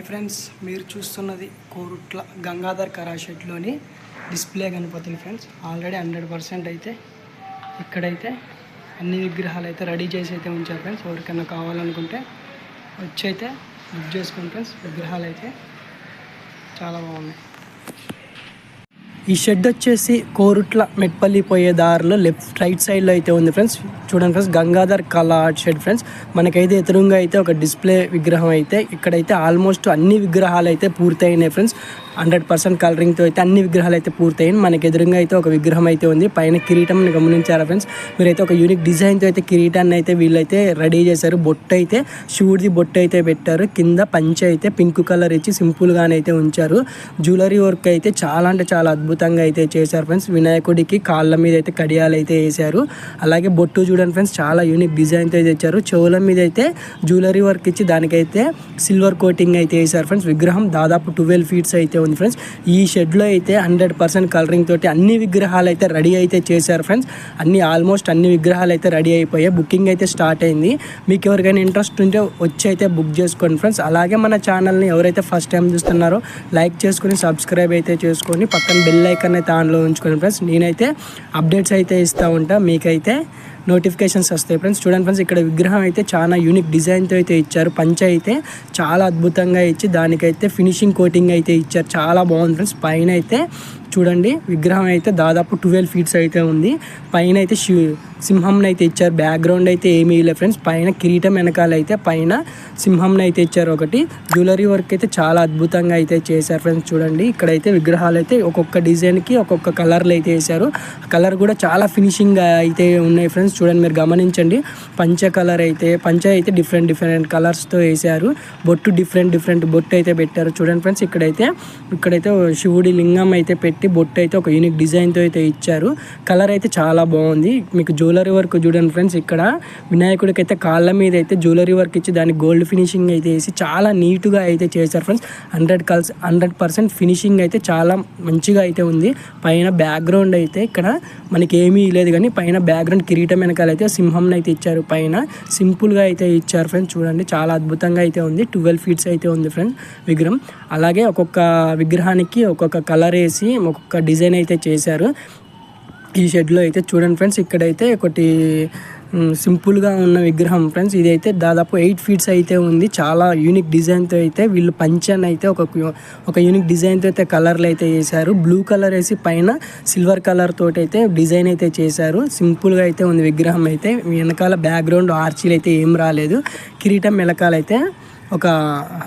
Hi friends మీరు చూస్తున్నది కోరుట్ల గంగాధర్ కరాషెట్లోని డిస్ప్లే గణపతులు ఫ్రెండ్స్. ఆల్రెడీ హండ్రెడ్ పర్సెంట్ అయితే ఇక్కడైతే అన్ని విగ్రహాలు అయితే రెడీ చేసి అయితే ఉంచారు ఫ్రెండ్స్. ఎవరికైనా కావాలనుకుంటే వచ్చి అయితే బుక్ చేసుకోండి ఫ్రెండ్స్ విగ్రహాలు అయితే చాలా బాగున్నాయి. ఈ షెడ్ వచ్చేసి కోరుట్ల మెట్పల్లి పోయే దారిలో లెఫ్ట్ రైట్ సైడ్లో అయితే ఉంది ఫ్రెండ్స్ చూడండి ఫ్రెండ్స్ గంగాధర్ కళా ఆర్ట్ షెడ్ ఫ్రెండ్స్ మనకైతే ఎదురుగా అయితే ఒక డిస్ప్లే విగ్రహం అయితే ఇక్కడైతే ఆల్మోస్ట్ అన్ని విగ్రహాలు అయితే పూర్తయినాయి ఫ్రెండ్స్ హండ్రెడ్ పర్సెంట్ కలరింగ్తో అయితే అన్ని విగ్రహాలు అయితే పూర్తయ్యాయి మనకి ఎదురుగా అయితే ఒక విగ్రహం అయితే ఉంది. పైన కిరీటం గమనించారా ఫ్రెండ్స్ మీరైతే ఒక యూనిక్ డిజైన్తో అయితే కిరీటాన్ని అయితే వీళ్ళైతే రెడీ చేశారు. బొట్టు అయితే శివుడిది బొట్టు అయితే పెట్టారు. కింద పంచ అయితే పింక్ కలర్ ఇచ్చి సింపుల్గానే అయితే ఉంచారు. జ్యువెలరీ వర్క్ అయితే చాలా అంటే చాలా అద్భుతం. అద్భుతంగా అయితే చేశారు ఫ్రెండ్స్. వినాయకుడికి కాళ్ళ మీద అయితే కడియాలు అయితే వేశారు. అలాగే బొట్టు చూడండి ఫ్రెండ్స్ చాలా యూనిక్ డిజైన్తో తెచ్చారు. చెవుల మీద అయితే జ్యువెలరీ వర్క్ ఇచ్చి దానికైతే సిల్వర్ కోటింగ్ అయితే వేశారు ఫ్రెండ్స్. విగ్రహం దాదాపు ట్వెల్వ్ ఫీట్స్ అయితే ఉంది ఫ్రెండ్స్. ఈ షెడ్లో అయితే హండ్రెడ్ పర్సెంట్ కలరింగ్ తోటి అన్ని విగ్రహాలు అయితే రెడీ అయితే చేశారు ఫ్రెండ్స్. అన్ని ఆల్మోస్ట్ అన్ని విగ్రహాలు అయితే రెడీ అయిపోయాయి. బుకింగ్ అయితే స్టార్ట్ అయింది. మీకు ఎవరికైనా ఇంట్రెస్ట్ ఉంటే వచ్చి అయితే బుక్ చేసుకోండి ఫ్రెండ్స్. అలాగే మన ఛానల్ని ఎవరైతే ఫస్ట్ టైం చూస్తున్నారో లైక్ చేసుకొని సబ్స్క్రైబ్ అయితే చేసుకొని పక్కన బెల్ ఐకన్ అయితే ఆన్లో ఉంచుకోండి ఫ్రెండ్స్ నేనైతే అప్డేట్స్ అయితే ఇస్తూ ఉంటా. మీకైతే నోటిఫికేషన్స్ వస్తాయి ఫ్రెండ్స్ చూడండి ఫ్రెండ్స్ ఇక్కడ విగ్రహం అయితే చాలా యూనిక్ డిజైన్తో అయితే ఇచ్చారు. పంచ అయితే చాలా అద్భుతంగా ఇచ్చి దానికైతే ఫినిషింగ్ కోటింగ్ అయితే ఇచ్చారు. చాలా బాగుంది ఫ్రెండ్స్ పైన అయితే చూడండి విగ్రహం అయితే దాదాపు ట్వెల్వ్ ఫీట్స్ అయితే ఉంది. పైన అయితే శివ సింహంని అయితే ఇచ్చారు. బ్యాక్గ్రౌండ్ అయితే ఏమీ లేదు ఫ్రెండ్స్ పైన కిరీటం వెనకాల అయితే పైన సింహంని అయితే ఇచ్చారు ఒకటి. జ్యువెలరీ వర్క్ అయితే చాలా అద్భుతంగా అయితే చేశారు ఫ్రెండ్స్ చూడండి ఇక్కడైతే విగ్రహాలు అయితే ఒక్కొక్క డిజైన్కి ఒక్కొక్క కలర్లు అయితే వేశారు. కలర్ కూడా చాలా ఫినిషింగ్ అయితే ఉన్నాయి ఫ్రెండ్స్ చూడండి మీరు గమనించండి. పంచ కలర్ అయితే పంచ అయితే డిఫరెంట్ డిఫరెంట్ కలర్స్తో వేశారు. బొట్టు డిఫరెంట్ డిఫరెంట్ బొట్టు అయితే పెట్టారు. చూడండి ఫ్రెండ్స్ ఇక్కడైతే ఇక్కడైతే శివుడి లింగం అయితే పెట్టి బొట్టు అయితే ఒక యూనిక్ డిజైన్తో అయితే ఇచ్చారు. కలర్ అయితే చాలా బాగుంది. మీకు జ్యువెలరీ వర్క్ చూడండి ఫ్రెండ్స్ ఇక్కడ వినాయకుడికి అయితే కాళ్ళ మీద అయితే జ్యువెలరీ వర్క్ ఇచ్చి దానికి గోల్డ్ ఫినిషింగ్ అయితే వేసి చాలా నీట్గా అయితే చేశారు ఫ్రెండ్స్ హండ్రెడ్ కల్స్ హండ్రెడ్ పర్సెంట్ ఫినిషింగ్ అయితే చాలా మంచిగా అయితే ఉంది. పైన బ్యాక్గ్రౌండ్ అయితే ఇక్కడ మనకి ఏమీ లేదు కానీ పైన బ్యాక్గ్రౌండ్ కిరీటం వెనకాల అయితే సింహం అయితే ఇచ్చారు. పైన సింపుల్గా అయితే ఇచ్చారు ఫ్రెండ్స్ చూడండి. చాలా అద్భుతంగా అయితే ఉంది. ట్వెల్వ్ ఫీట్స్ అయితే ఉంది ఫ్రెండ్స్ విగ్రహం. అలాగే ఒక్కొక్క విగ్రహానికి ఒక్కొక్క కలర్ వేసి ఒక్కొక్క డిజైన్ అయితే చేశారు. ఈ షెడ్లో అయితే చూడండి ఫ్రెండ్స్ ఇక్కడైతే ఒకటి సింపుల్గా ఉన్న విగ్రహం ఫ్రెండ్స్. ఇదైతే దాదాపు ఎయిట్ ఫీట్స్ అయితే ఉంది. చాలా యూనిక్ డిజైన్తో అయితే వీళ్ళు పంచన్ అయితే ఒక ఒక యూనిక్ డిజైన్తో అయితే కలర్లు అయితే చేశారు బ్లూ కలర్ వేసి పైన సిల్వర్ కలర్ తోటి అయితే డిజైన్ అయితే చేశారు. సింపుల్గా అయితే ఉంది విగ్రహం అయితే. వెనకాల బ్యాక్గ్రౌండ్ ఆర్చీలు అయితే ఏం రాలేదు. కిరీటం వెనకాలైతే ఒక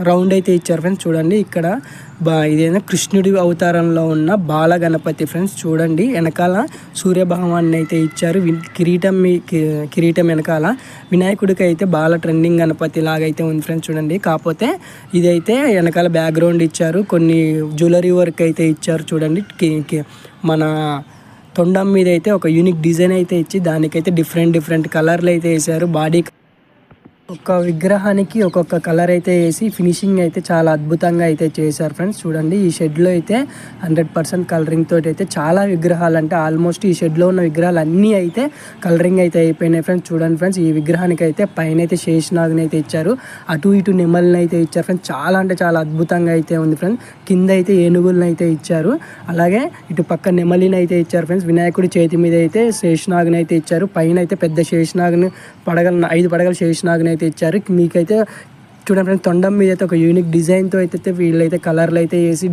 రౌండ్ అయితే ఇచ్చారు ఫ్రెండ్స్ చూడండి ఇక్కడ. బా ఇదేనా కృష్ణుడి అవతారంలో ఉన్న బాల గణపతి ఫ్రెండ్స్ చూడండి. వెనకాల సూర్యభగవాన్ని అయితే ఇచ్చారు. కిరీటం మీ- కి- కిరీటం వెనకాల వినాయకుడికి అయితే బాల ట్రెండింగ్ గణపతి లాగా అయితే ఉంది ఫ్రెండ్స్ చూడండి. కాకపోతే ఇదైతే వెనకాల బ్యాక్గ్రౌండ్ ఇచ్చారు. కొన్ని జ్యువెలరీ వర్క్ అయితే ఇచ్చారు చూడండి. మన తొండం మీద అయితే ఒక యూనిక్ డిజైన్ అయితే ఇచ్చి దానికైతే డిఫరెంట్ డిఫరెంట్ కలర్లు అయితే వేసారు బాడీ ఒక విగ్రహానికి ఒక్కొక్క కలర్ అయితే వేసి ఫినిషింగ్ అయితే చాలా అద్భుతంగా అయితే చేశారు ఫ్రెండ్స్. చూడండి ఈ షెడ్లో అయితే హండ్రెడ్ పర్సెంట్ కలరింగ్ తోటి అయితే చాలా విగ్రహాలు అంటే ఆల్మోస్ట్ ఈ షెడ్లో ఉన్న విగ్రహాలు అన్నీ అయితే కలరింగ్ అయితే అయిపోయినాయి ఫ్రెండ్స్. చూడండి ఫ్రెండ్స్ ఈ విగ్రహానికి అయితే పైన అయితే శేషనాగ్ని అయితే ఇచ్చారు. అటు ఇటు నెమల్ని అయితే ఇచ్చారు ఫ్రెండ్స్. చాలా అంటే చాలా అద్భుతంగా అయితే ఉంది ఫ్రెండ్స్. కింద అయితే ఏనుగులను అయితే ఇచ్చారు. అలాగే ఇటు పక్క నెమలిని అయితే ఇచ్చారు ఫ్రెండ్స్. వినాయకుడి చేతి మీద అయితే శేషనాగ్ని అయితే ఇచ్చారు. పైన అయితే పెద్ద శేషనాగ్ని పడగల ఐదు పడగల శేషనాగ్ని అయితే ఇచ్చారు. మీకైతే చూడండి ఫ్రెండ్స్ తొండం మీద అయితే ఒక యూనిక్ డిజైన్తో అయితే వీళ్ళైతే కలర్లు అయితే వేసి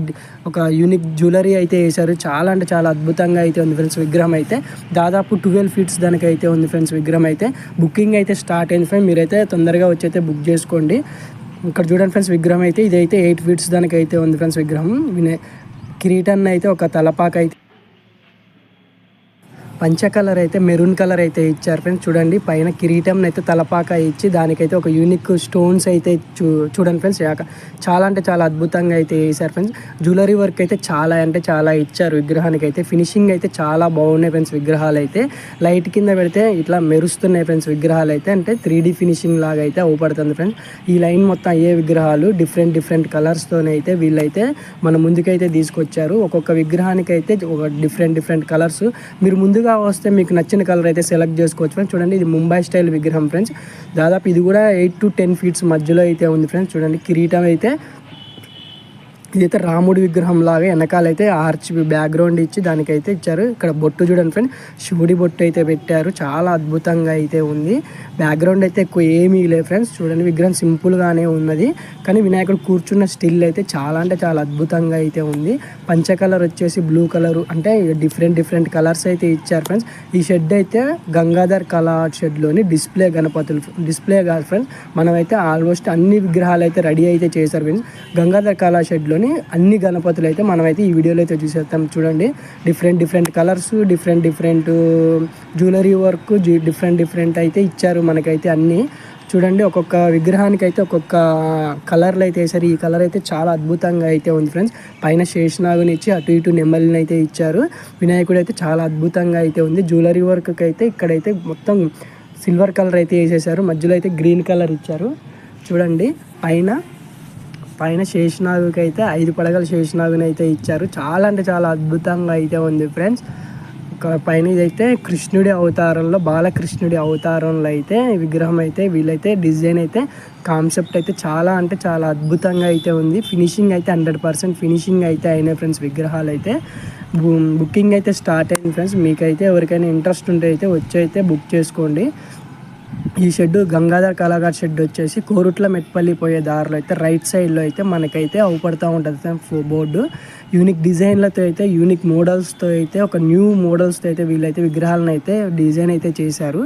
ఒక యూనిక్ జ్యువెలరీ అయితే వేశారు. చాలా అంటే చాలా అద్భుతంగా అయితే ఉంది ఫ్రెండ్స్ విగ్రహం అయితే. దాదాపు ట్వెల్వ్ ఫీట్స్ దానికి అయితే ఉంది ఫ్రెండ్స్ విగ్రహం అయితే. బుకింగ్ అయితే స్టార్ట్ అయింది ఫ్రెండ్స్. మీరైతే తొందరగా వచ్చి అయితే బుక్ చేసుకోండి. ఇక్కడ చూడండి ఫ్రెండ్స్ విగ్రహం అయితే. ఇదైతే ఎయిట్ ఫీట్స్ దానికి అయితే ఉంది ఫ్రెండ్స్ విగ్రహం. కిరీటన్ కిరీటాన్ని అయితే ఒక తలపాక అయితే పంచ కలర్ అయితే మెరూన్ కలర్ అయితే ఇచ్చారు ఫ్రెండ్స్ చూడండి పైన కిరీటం అయితే తలపాక ఇచ్చి దానికైతే ఒక యూనిక్ స్టోన్స్ అయితే చూ చూడండి ఫ్రెండ్స్ యాక- చాలా అంటే చాలా అద్భుతంగా అయితే వేసారు ఫ్రెండ్స్ జ్యువెలరీ వర్క్ అయితే చాలా అంటే చాలా ఇచ్చారు. విగ్రహానికి అయితే ఫినిషింగ్ అయితే చాలా బాగున్నాయి ఫ్రెండ్స్ విగ్రహాలు అయితే. లైట్ కింద పెడితే ఇట్లా మెరుస్తున్నాయి ఫ్రెండ్స్ విగ్రహాలు అయితే. అంటే త్రీ ఫినిషింగ్ లాగా అయితే అవుపడుతుంది ఫ్రెండ్స్ ఈ లైన్ మొత్తం అయ్యే విగ్రహాలు డిఫరెంట్ డిఫరెంట్ కలర్స్తోనే అయితే వీళ్ళైతే మన ముందుకైతే తీసుకొచ్చారు. ఒక్కొక్క విగ్రహానికి అయితే ఒక డిఫరెంట్ డిఫరెంట్ కలర్స్ మీరు ముందుగా వస్తే మీకు నచ్చిన కలర్ అయితే సెలెక్ట్ చేసుకోవచ్చు ఫ్రెండ్స్ చూడండి ఇది ముంబై స్టైల్ విగ్రహం ఫ్రెండ్స్ దాదాపు ఇది కూడా ఎయిట్ టు టెన్ ఫీట్స్ మధ్యలో అయితే ఉంది ఫ్రెండ్స్ చూడండి కిరీటం అయితే ఇదైతే రాముడి విగ్రహం లాగా వెనకాలైతే ఆర్చ్ బ్యాక్గ్రౌండ్ ఇచ్చి దానికైతే ఇచ్చారు. ఇక్కడ బొట్టు చూడండి ఫ్రెండ్ శివుడి బొట్టు అయితే పెట్టారు. చాలా అద్భుతంగా అయితే ఉంది. బ్యాక్గ్రౌండ్ అయితే ఎక్కువ ఏమీ లేదు ఫ్రెండ్స్ చూడండి విగ్రహం సింపుల్గానే ఉన్నది. కానీ వినాయకుడు కూర్చున్న స్టిల్ అయితే చాలా అంటే చాలా అద్భుతంగా అయితే ఉంది. పంచ కలర్ వచ్చేసి బ్లూ కలర్ అంటే డిఫరెంట్ డిఫరెంట్ కలర్స్ అయితే ఇచ్చారు ఫ్రెండ్స్ ఈ షెడ్ అయితే గంగాధర్ కళా షెడ్లోని డిస్ప్లే గణపతులు డిస్ప్లే కాదు ఫ్రెండ్స్ మనమైతే ఆల్మోస్ట్ అన్ని విగ్రహాలు అయితే రెడీ అయితే చేశారు ఫ్రెండ్స్ గంగాధర్ కళా షెడ్లోని అన్ని గణపతులు అయితే మనమైతే ఈ వీడియోలో అయితే చూసేస్తాం. చూడండి. Different different colours different different jewellery work different different అయితే ఇచ్చారు మనకైతే అన్నీ. చూడండి ఒక్కొక్క విగ్రహానికి అయితే ఒక్కొక్క కలర్లు అయితే వేసారు ఈ కలర్ అయితే చాలా అద్భుతంగా అయితే ఉంది ఫ్రెండ్స్. పైన శేషనాగుని ఇచ్చి అటు ఇటు నెమ్మలిని అయితే ఇచ్చారు. వినాయకుడు అయితే చాలా అద్భుతంగా అయితే ఉంది. జ్యువెలరీ వర్క్కి అయితే ఇక్కడైతే మొత్తం సిల్వర్ కలర్ అయితే వేసేసారు మధ్యలో అయితే గ్రీన్ కలర్ ఇచ్చారు. చూడండి పైన పైన శేషనాగుకి అయితే ఐదు పడగల శేషనాగుని అయితే ఇచ్చారు. చాలా అంటే చాలా అద్భుతంగా అయితే ఉంది ఫ్రెండ్స్. పైన ఇదైతే కృష్ణుడి అవతారంలో బాలకృష్ణుడి అవతారంలో అయితే విగ్రహం అయితే వీళ్ళైతే డిజైన్ అయితే కాన్సెప్ట్ అయితే చాలా అంటే చాలా అద్భుతంగా అయితే ఉంది. ఫినిషింగ్ అయితే హండ్రెడ్ పర్సెంట్ ఫినిషింగ్ అయితే అయినాయి ఫ్రెండ్స్ విగ్రహాలు అయితే. బు- బుకింగ్ అయితే స్టార్ట్ అయింది ఫ్రెండ్స్. మీకైతే ఎవరికైనా ఇంట్రెస్ట్ ఉంటే అయితే వచ్చి అయితే బుక్ చేసుకోండి. ఈ షెడ్ గంగాధర్ కళాగార్ షెడ్ వచ్చేసి కోరుట్ల మెట్పల్లి పోయే దారిలో అయితే రైట్ సైడ్లో అయితే మనకైతే అవుపడుతూ ఉంటుంది బోర్డు. యూనిక్ డిజైన్లతో అయితే యూనిక్ మోడల్స్తో అయితే ఒక న్యూ మోడల్స్తో అయితే వీళ్ళైతే విగ్రహాలను అయితే డిజైన్ అయితే చేశారు.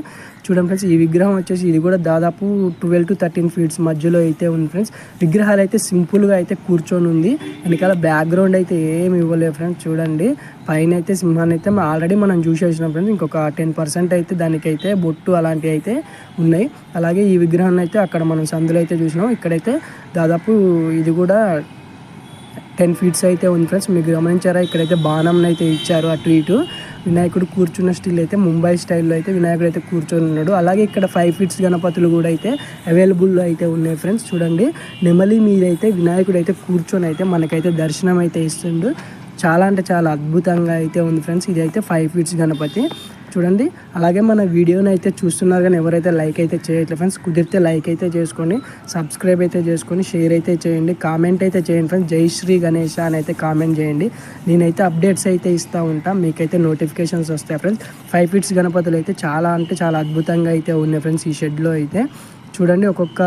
చూడండి ఫ్రెండ్స్ ఈ విగ్రహం వచ్చేసి ఇది కూడా దాదాపు ట్వెల్వ్ టు థర్టీన్ ఫీట్స్ మధ్యలో అయితే ఉంది ఫ్రెండ్స్. విగ్రహాలు అయితే సింపుల్గా అయితే కూర్చొని ఉంది. వెనకాల బ్యాక్గ్రౌండ్ అయితే ఏమి ఇవ్వలేదు ఫ్రెండ్స్ చూడండి. పైన అయితే సింహాన్ని అయితే ఆల్రెడీ మనం చూసేసినాం ఫ్రెండ్స్. ఇంకొక టెన్ పర్సెంట్ అయితే దానికైతే బొట్టు అలాంటివి అయితే ఉన్నాయి. అలాగే ఈ విగ్రహాన్ని అయితే అక్కడ మనం సందులో అయితే చూసినాం. ఇక్కడైతే దాదాపు ఇది కూడా టెన్ ఫీట్స్ అయితే ఉంది ఫ్రెండ్స్ మీరు గమనించారా? ఇక్కడైతే బాణం అయితే ఇచ్చారు అటు ఇటు. వినాయకుడు కూర్చున్న స్టిల్ అయితే ముంబై స్టైల్లో అయితే వినాయకుడు అయితే కూర్చొని ఉన్నాడు. అలాగే ఇక్కడ ఫైవ్ ఫీట్స్ గణపతులు కూడా అయితే అవైలబుల్లో అయితే ఉన్నాయి ఫ్రెండ్స్ చూడండి. నెమలి మీద అయితే వినాయకుడు అయితే కూర్చొని అయితే మనకైతే దర్శనం అయితే ఇస్తుండు. చాలా అంటే చాలా అద్భుతంగా అయితే ఉంది ఫ్రెండ్స్ ఇది అయితే ఫైవ్ ఫీట్స్ గణపతి. చూడండి. అలాగే మన వీడియోని అయితే చూస్తున్నారు కానీ ఎవరైతే లైక్ అయితే చేయట్లేదు ఫ్రెండ్స్ కుదిరితే లైక్ అయితే చేసుకోండి సబ్స్క్రైబ్ అయితే చేసుకొని షేర్ అయితే చేయండి కామెంట్ అయితే చేయండి ఫ్రెండ్స్. జై శ్రీ గణేష్ అని అయితే కామెంట్ చేయండి. నేనైతే అప్డేట్స్ అయితే ఇస్తూ ఉంటాను మీకైతే నోటిఫికేషన్స్ వస్తాయి ఫ్రెండ్స్. ఫైవ్ ఫీట్స్ గణపతులు అయితే చాలా అంటే చాలా అద్భుతంగా అయితే ఉన్నాయి ఫ్రెండ్స్ ఈ షెడ్లో అయితే. చూడండి ఒక్కొక్క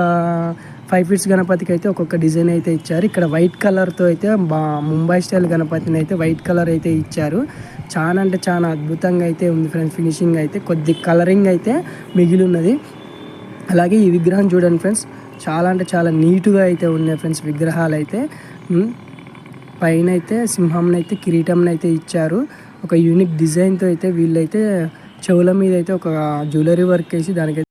ఫైవ్ ఫీట్స్ గణపతికి అయితే ఒక్కొక్క డిజైన్ అయితే ఇచ్చారు. ఇక్కడ వైట్ కలర్తో అయితే బా ముంబై స్టైల్ గణపతిని అయితే వైట్ కలర్ అయితే ఇచ్చారు. చాలా అంటే చాలా అద్భుతంగా అయితే ఉంది ఫ్రెండ్స్ ఫినిషింగ్ అయితే. కొద్ది కలరింగ్ అయితే మిగిలి ఉన్నది అలాగే ఈ విగ్రహం చూడండి ఫ్రెండ్స్ చాలా అంటే చాలా నీట్గా అయితే ఉన్నాయి ఫ్రెండ్స్ విగ్రహాలు అయితే. పైన అయితే సింహంనైతే అయితే కిరీటంని అయితే ఇచ్చారు. ఒక యూనిక్ డిజైన్తో అయితే వీళ్ళైతే చెవుల మీద అయితే ఒక జ్యువెలరీ వర్క్ వేసి దానికైతే